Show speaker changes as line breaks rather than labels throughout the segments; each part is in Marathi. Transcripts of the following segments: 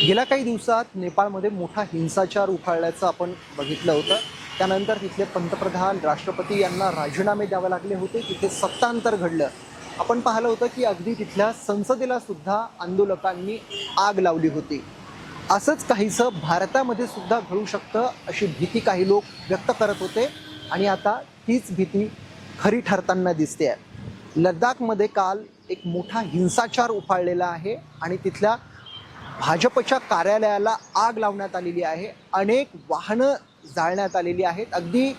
गेल्या काही दिवसात नेपाळमध्ये मोठा हिंसाचार उफाळल्याचं आपण बघितलं होतं. त्यानंतर तिथले पंतप्रधान राष्ट्रपती यांना राजीनामे द्यावे लागले होते. तिथे सत्तांतर घडलं. आपण पाहिलं होतं की अगदी तिथल्या संसदेला सुद्धा आंदोलकांनी आग लावली होती. असंच काहीसं भारतामध्ये सुद्धा घडू शकतं अशी भीती काही लोक व्यक्त करत होते. आणि आता तीच भीती खरी ठरताना दिसते आहे लडाखमध्ये काल एक मोठा हिंसाचार उफाळलेला आहे आणि तिथल्या भाजपच्या कार्यालयाला आग लावण्यात आलेली आहे. अनेक वाहनं जाळण्यात आलेली आहेत. अगदी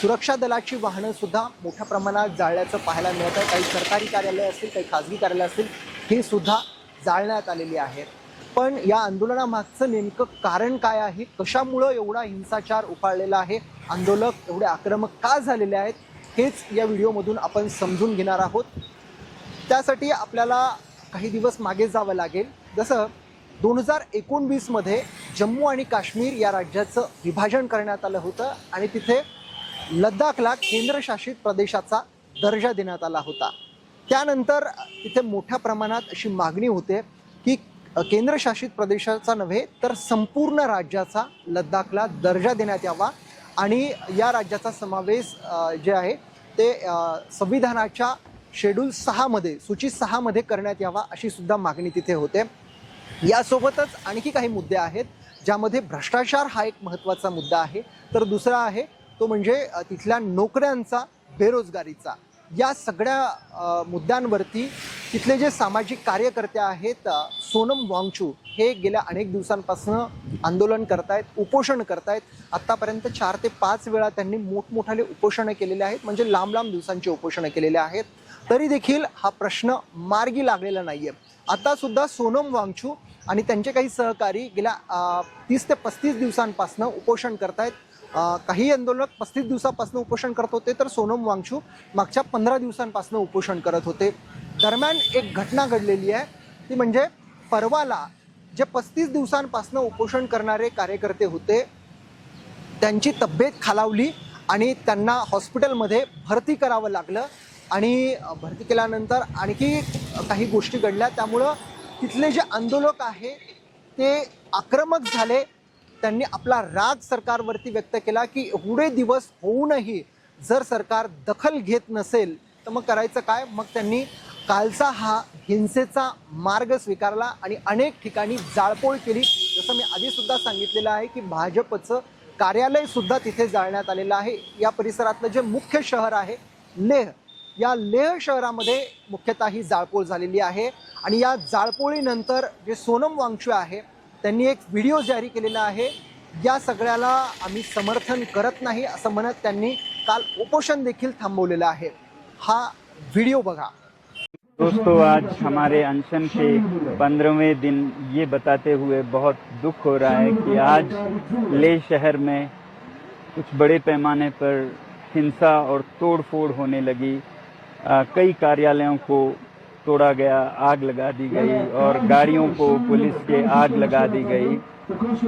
सुरक्षा दलाची वाहनं सुद्धा मोठ्या प्रमाणात जाळल्याचं पाहायला मिळत. आहे काही सरकारी कार्यालय असतील काही खाजगी कार्यालय असतील हे सुद्धा जाळण्यात आलेली आहेत. पण या आंदोलनामागचं नेमकं कारण काय आहे? कशामुळं एवढा हिंसाचार उफाळलेला आहे? आंदोलक एवढे आक्रमक का झालेले आहेत? हेच या व्हिडिओमधून आपण समजून घेणार आहोत. त्यासाठी आपल्याला काही दिवस मागे जावं लागेल. जसं दोन हजार एकोणवीसमध्ये जम्मू आणि काश्मीर या राज्याचं विभाजन करण्यात आलं होतं आणि तिथे लद्दाखला केंद्रशासित प्रदेशाचा दर्जा देण्यात आला होता. त्यानंतर तिथे मोठ्या प्रमाणात अशी मागणी होते की केंद्रशासित प्रदेशाचा नव्हे तर संपूर्ण राज्याचा लद्दाखला दर्जा देण्यात यावा आणि या राज्याचा समावेश जे आहे ते संविधानाच्या शेड्यूल सहामध्ये सूची सहामध्ये करण्यात यावा अशी सुद्धा मागणी तिथे होते. यासोबतच आणखी काही मुद्दे आहेत ज्यामध्ये भ्रष्टाचार हा एक महत्त्वाचा मुद्दा आहे. तर दुसरा आहे तो म्हणजे तिथल्या नोकऱ्यांचा बेरोजगारीचा. या सगळ्या मुद्द्यांवरती तिथले जे सामाजिक कार्यकर्ते आहेत सोनम वांगचू हे गेल्या अनेक दिवसांपासून आंदोलन करतायत उपोषण करतायत. आत्तापर्यंत चार ते पाच वेळा त्यांनी मोठमोठाले उपोषणं केलेले आहेत म्हणजे लांब लांब दिवसांची उपोषणं केलेले आहेत. तरी देखील हा प्रश्न मार्गी लागलेला नाही आहे आतासुद्धा सोनम वांगचू आणि त्यांचे काही सहकारी गेल्या तीस ते पस्तीस दिवसांपासून उपोषण करतायत. आहेत काही आंदोलक पस्तीस दिवसापासून उपोषण करत होते तर सोनम वांगशू मागच्या पंधरा दिवसांपासून उपोषण करत होते. दरम्यान एक घटना घडलेली आहे ती म्हणजे परवाला जे पस्तीस दिवसांपासून उपोषण करणारे कार्यकर्ते होते त्यांची तब्येत खालावली आणि त्यांना हॉस्पिटलमध्ये भरती करावं लागलं. आणि भरती केल्यानंतर आणखी काही गोष्टी घडल्या त्यामुळं तिथले जे आंदोलक आहे ते आक्रमक झाले. त्यांनी आपला राग सरकारवरती व्यक्त केला की एवढे दिवस होऊनही जर सरकार दखल घेत नसेल तर मग करायचं काय? मग त्यांनी कालचा हा हिंसेचा मार्ग स्वीकारला आणि अनेक ठिकाणी जाळपोळ केली. जसं मी आधीसुद्धा सांगितलेलं आहे की भाजपचं कार्यालयसुद्धा तिथे जाळण्यात आलेलं आहे. या परिसरातलं जे मुख्य शहर आहे लेह या लेह शहरामध्ये मुख्यतः ही जाळपोळ झालेली आहे. आणि या जाळपोळीनंतर जे सोनम वांगशू आहे त्यांनी एक व्हिडिओ जारी केलेला आहे. या सगळ्याला आम्ही समर्थन करत नाही असं म्हणत त्यांनी काल उपोषण देखील थांबवलेलं आहे. हा व्हिडिओ बघा.
दोस्तों आज हमारे अनशन के पंद्रहवें दिन ये बताते हुए बहुत दुख हो रहा है कि आज ले शहर में कुछ बड़े पैमाने पर हिंसा और तोडफोड होने लगी। कई कार्यालयों को तोड़ा गया आग लगा दी गई और गाड़ियों को पुलिस के आग लगा दी गई।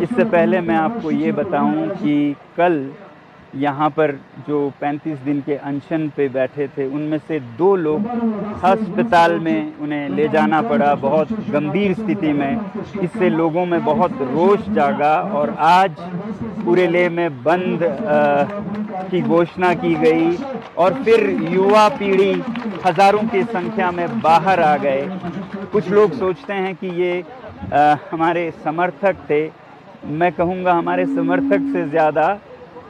इससे पहले मैं आपको ये बताऊँ कि कल यहाँ पर जो 35 दिन के अनशन पे बैठे थे उनमें से दो लोग अस्पताल में उन्हें ले जाना पड़ा बहुत गंभीर स्थिति में। इससे लोगों में बहुत रोष जागा और आज पूरे ले में बंद अ, की घोषणा की गई। और फिर युवा पीढ़ी हज़ारों की संख्या में बाहर आ गए। कुछ लोग सोचते हैं कि ये अ, हमारे समर्थक थे। मैं कहूँगा हमारे समर्थक से ज़्यादा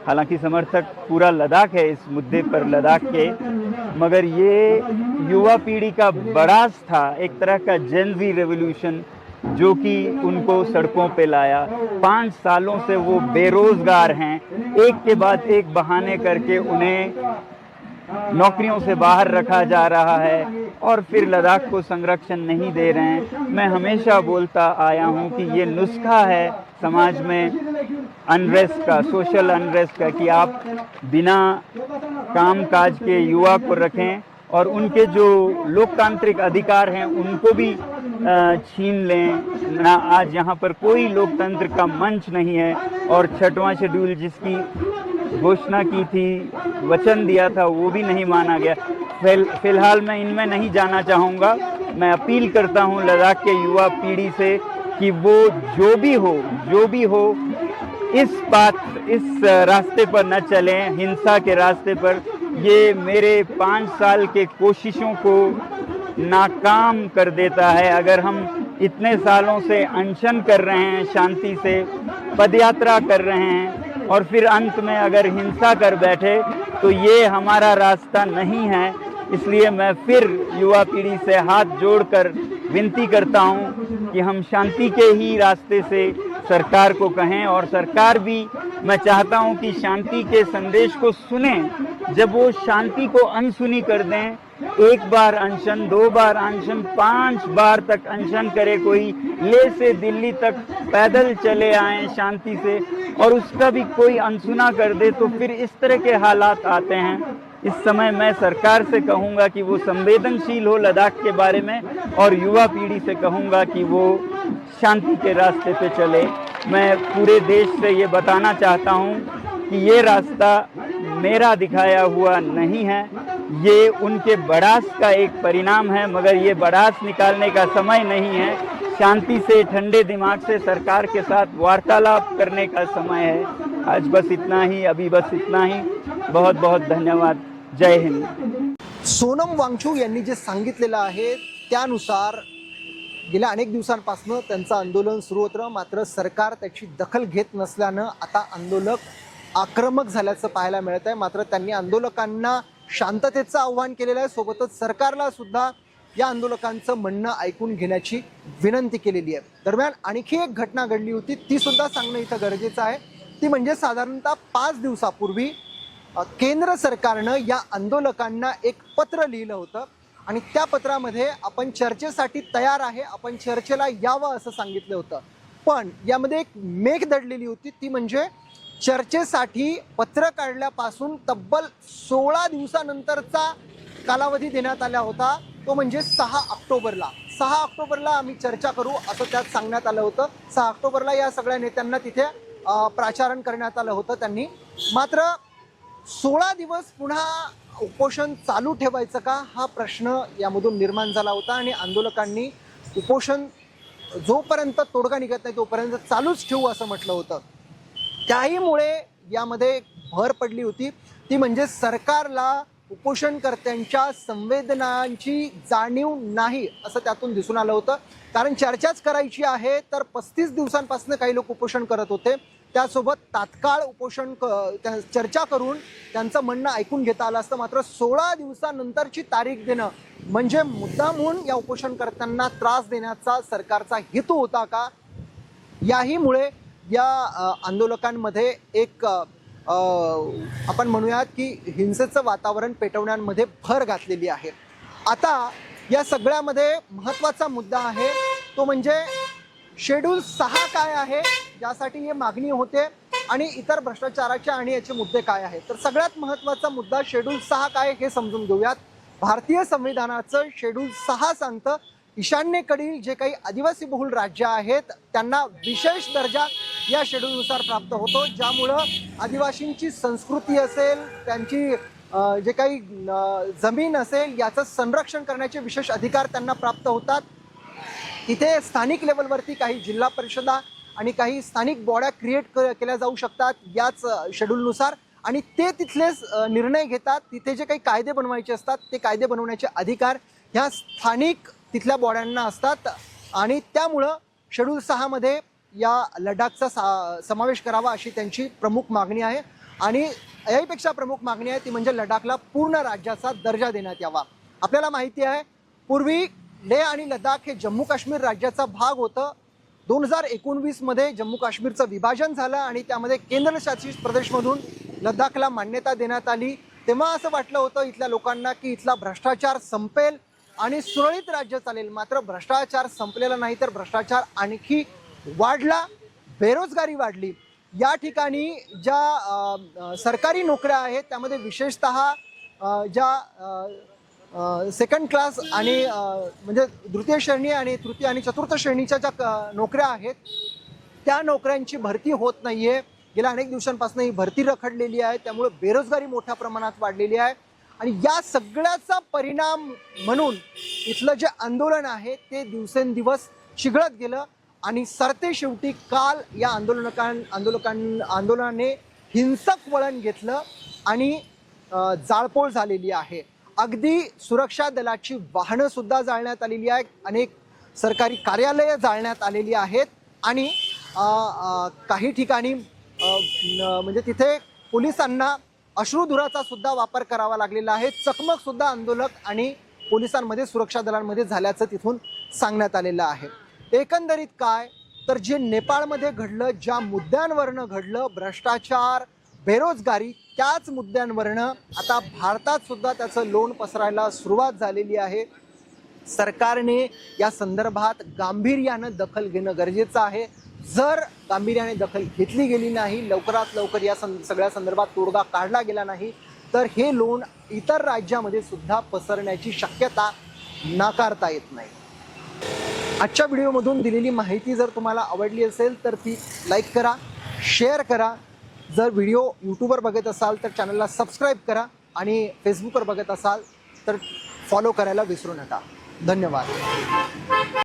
हालाँकि समर्थक पूरा लद्दाख है इस मुद्दे पर लद्दाख के मगर ये युवा पीढ़ी का बड़ास था एक तरह का जेनजी रेवोल्यूशन जो कि उनको सड़कों पे लाया। पाँच सालों से वो बेरोजगार हैं। एक के बाद एक बहाने करके उन्हें नौकरियों से बाहर रखा जा रहा है और फिर लद्दाख को संरक्षण नहीं दे रहे हैं। मैं हमेशा बोलता आया हूँ कि ये नुस्खा है समाज में अनरेस्ट का सोशल अनरेस्ट का कि आप बिना काम काज के युवा को रखें और उनके जो लोकतांत्रिक अधिकार हैं, उनको भी छीन लें। ना, आज यहाँ पर कोई लोकतंत्र का मंच नहीं है और छठवां शेड्यूल जिसकी घोषणा की थी, वचन दिया था, वो भी नहीं माना गया। फिल, फ़िलहाल मैं इनमें नहीं जाना चाहूँगा। मैं अपील करता हूँ लद्दाख के युवा पीढ़ी से कि वो जो भी हो, जो भी हो, इस बात, इस रास्ते पर न चलें, हिंसा के रास्ते पर। ये मेरे पाँच साल के कोशिशों को नाकाम कर देता है। अगर हम इतने सालों से अनशन कर रहे हैं, शांति से पदयात्रा कर रहे हैं और फिर अंत में अगर हिंसा कर बैठे तो ये हमारा रास्ता नहीं है। इसलिए मैं फिर युवा पीढ़ी से हाथ जोड़कर विनती करता हूँ कि हम शांति के ही रास्ते से सरकार को कहें। और सरकार भी, मैं चाहता हूँ कि शांति के संदेश को सुने। जब वो शांति को अनसुनी कर दें एक बार अनशन, दो बार अनशन, पाँच बार तक अनशन करे कोई। ले से दिल्ली तक पैदल चले आए शांति से, और उसका भी कोई अनसुना कर दे तो फिर इस तरह के हालात आते हैं। इस समय मैं सरकार से कहूँगा कि वो संवेदनशील हो लद्दाख के बारे में, और युवा पीढ़ी से कहूँगा कि वो शांति के रास्ते पे चले। मैं पूरे देश से ये बताना चाहता हूँ कि ये रास्ता मेरा दिखाया हुआ नहीं है। ये उनके बड़ास का एक परिणाम है, मगर ये बड़ास निकालने का समय नहीं है। शांति से, ठंडे दिमाग से सरकार के साथ वार्तालाप करने का समय है। आज बस इतना ही, अभी बस इतना ही। बहुत बहुत धन्यवाद। जय हिंद।
सोनम वांगचू यांनी जे सांगितलेलं आहे, त्यानुसार गेल्या अनेक दिवसांपासून त्यांचं आंदोलन सुरू होतं, मात्र सरकार त्याची दखल घेत नसल्यानं आता आंदोलक आक्रमक झाल्याचं पाहायला मिळत आहे. मात्र त्यांनी आंदोलकांना शांततेचं आव्हान केलेलं आहे. सोबतच सरकारला सुद्धा या आंदोलकांचं म्हणणं ऐकून घेण्याची विनंती केलेली आहे. दरम्यान आणखी एक घटना घडली होती. ती सुद्धा सांगणं इथं गरजेचं आहे. ती म्हणजे साधारणतः पाच दिवसापूर्वी केंद्र सरकारनं या आंदोलकांना एक पत्र लिहिलं होतं. आणि त्या पत्रामध्ये आपण चर्चेसाठी तयार आहे. आपण चर्चेला यावं असं सांगितलं होतं. पण यामध्ये एक मेघ दडलेली होती. ती म्हणजे चर्चेसाठी पत्र काढल्यापासून तब्बल सोळा दिवसानंतरचा कालावधी देण्यात आला होता. तो म्हणजे सहा ऑक्टोबरला. सहा ऑक्टोबरला आम्ही चर्चा करू असं त्यात सांगण्यात आलं होतं. सहा ऑक्टोबरला या सगळ्या नेत्यांना तिथे प्राचारण करण्यात आलं होतं त्यांनी. मात्र सोळा दिवस पुन्हा उपोषण चालू ठेवायचं का? हा प्रश्न यामधून निर्माण झाला होता आणि आंदोलकांनी उपोषण जोपर्यंत तोडगा निघत नाही तोपर्यंत चालूच ठेवू असं म्हटलं होतं. त्याहीमुळे यामध्ये भर पडली होती. ती म्हणजे सरकारला उपोषणकर्त्यांच्या संवेदनांची जाणीव नाही असं त्यातून दिसून आलं होतं. कारण चर्चाच करायची आहे तर पस्तीस दिवसांपासून काही लोक उपोषण करत होते. त्यासोबत तात्काळ उपोषण क त्या- चर्चा करून त्यांचं म्हणणं ऐकून घेता आलं असतं. मात्र सोळा दिवसानंतरची तारीख देणं म्हणजे मुद्दामहून या उपोषणकर्त्यांना त्रास देण्याचा सरकारचा हेतू होता का? याहीमुळे या आंदोलकांमध्ये एक आपण म्हणूयात की हिंसेचं वातावरण पेटवण्यामध्ये भर घातलेली आहे. आता या सगळ्यामध्ये महत्त्वाचा मुद्दा आहे तो म्हणजे शेड्यूल सहा काय आहे ज्यासाठी ही मागणी होते आणि इतर भ्रष्टाचाराचे आणि याचे मुद्दे काय आहेत. तर सगळ्यात महत्त्वाचा मुद्दा शेड्यूल सहा काय हे समजून घेऊयात. भारतीय संविधानाचं शेड्यूल सहा सांगतं ईशान्येकडील जे काही आदिवासी बहुल राज्य आहेत त्यांना विशेष दर्जा या शेड्यूलनुसार प्राप्त होतो ज्यामुळं आदिवासींची संस्कृती असेल त्यांची जे काही जमीन असेल याचं संरक्षण करण्याचे विशेष अधिकार त्यांना प्राप्त होतात. तिथे स्थानिक लेवलवरती काही जिल्हा परिषदा आणि काही स्थानिक बॉड्या क्रिएट केल्या जाऊ शकतात याच शेड्यूलनुसार आणि ते तिथलेच निर्णय घेतात. तिथे जे काही कायदे बनवायचे असतात ते कायदे बनवण्याचे अधिकार ह्या स्थानिक तिथल्या बॉड्यांना असतात. आणि त्यामुळं शेड्यूल सहामध्ये या लडाखचा सा समावेश करावा अशी त्यांची प्रमुख मागणी आहे. आणि याहीपेक्षा प्रमुख मागणी आहे ती म्हणजे लडाखला पूर्ण राज्याचा दर्जा देण्यात यावा. आपल्याला माहिती आहे पूर्वी लेह आणि लडाख हे जम्मू काश्मीर राज्याचा भाग होतं. दोन हजार एकोणवीसमध्ये जम्मू काश्मीरचं विभाजन झालं आणि त्यामध्ये केंद्रशासित प्रदेशमधून लडाखला मान्यता देण्यात आली. तेव्हा असं वाटलं होतं इथल्या लोकांना की इथला भ्रष्टाचार संपेल आणि सुरळीत राज्य चालेल. मात्र भ्रष्टाचार संपलेला नाही तर भ्रष्टाचार आणखी वाढला बेरोजगारी वाढली. या ठिकाणी ज्या सरकारी नोकऱ्या आहेत त्यामध्ये विशेषतः ज्या सेकंड क्लास आणि म्हणजे तृतीय श्रेणी आणि तृतीय आणि चतुर्थ श्रेणीच्या ज्या क- नोकऱ्या आहेत त्या नोकऱ्यांची भरती होत नाही आहे गेल्या अनेक दिवसांपासून ही भरती रखडलेली आहे. त्यामुळे बेरोजगारी मोठ्या प्रमाणात वाढलेली आहे. आणि या सगळ्याचा परिणाम म्हणून इथलं जे आंदोलन आहे ते दिवसेंदिवस चिघळत गेलं. आणि सरते शेवटी काल या आंदोलनकां आंदोलकां आंदोलनाने हिंसक वळण घेतलं आणि जाळपोळ झालेली आहे. अगदी सुरक्षा दलाची वाहनंसुद्धा जाळण्यात आलेली आहेत. अनेक सरकारी कार्यालयं जाळण्यात आलेली आहेत. आणि काही ठिकाणी म्हणजे तिथे पोलिसांना अश्रुधुराचा सुद्धा वापर करावा लागलेला आहे. चकमकसुद्धा आंदोलक आणि पोलिसांमध्ये सुरक्षा दलांमध्ये झाल्याचं तिथून सांगण्यात आलेलं आहे. एकंदरीत काय? तर जे नेपाळमध्ये घडलं ज्या मुद्द्यांवरनं घडलं भ्रष्टाचार बेरोजगारी त्याच मुद्द्यांवरनं आता भारतात सुद्धा त्याचं लोण पसरायला सुरुवात झालेली आहे. सरकारने या संदर्भात गांभीर्यानं दखल घेणं गरजेचं आहे. जर गांभीर्याने दखल घेतली गेली नाही लवकरात लवकर या सं सगळ्या संदर्भात तोडगा काढला गेला नाही तर हे लोण इतर राज्यामध्ये सुद्धा पसरण्याची शक्यता नाकारता येत नाही. आजच्या व्हिडिओमधून दिलेली माहिती जर तुम्हाला आवडली असेल तर ती लाईक करा शेअर करा. जर व्हिडिओ यूट्यूबवर बघत असाल तर चॅनलला सबस्क्राईब करा आणि फेसबुकवर बघत असाल तर फॉलो करायला विसरू नका. धन्यवाद.